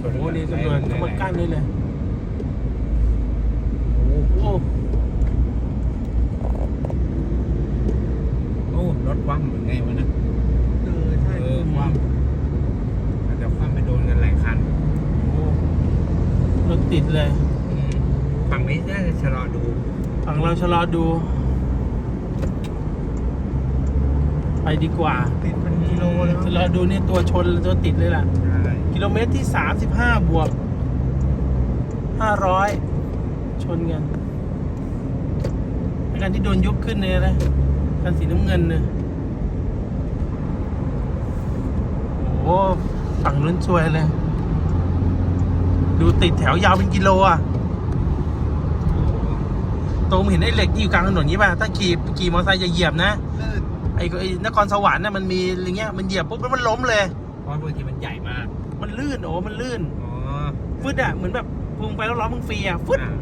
ชนโอ้โหนี่ตำรวจตำรวจกั้นนี่เลยโอ้โหโอ้โอ้รถคว่ำเหมือนไงวะนะเออใช่เออคว่ำอาจจะคว่ำไปโดนกันหลายคันโอ้รถติดเลยอืมฝั่งนี้น่าจะชะลอดูฝั่งเราชะลอดู ไปดีกว่าติดเป็นกิโลเลยชะลอดูนี่ตัวชนตัวติดเลยล่ะใช่ กิโลเมตรที่ 35 บวก 500 ชนกันไอการที่โดนยกขึ้นเนี่ยนะกันสีน้ำเงินเนี่ยโอ้โหฝั่งนู้นช่วยเลย ดูติดแถวยาวเป็นกิโลอะตรงเห็นไอ้เหล็กที่อยู่กลางถนนนี้ป่ะ ถ้าขี่ขี่มอเตอร์ไซค์จะเหยียบนะ ไอ้ไอ้นครสวรรค์น่ะมันมีอย่างเงี้ย มันเหยียบปุ๊บแล้วมันล้มเลย เพราะบางทีมันใหญ่มาก ลื่นโอ้มันลื่นอ๋อฟึดอะเหมือนแบบพุงไปแล้วล้อมึงฟรีอะฟึด อ่า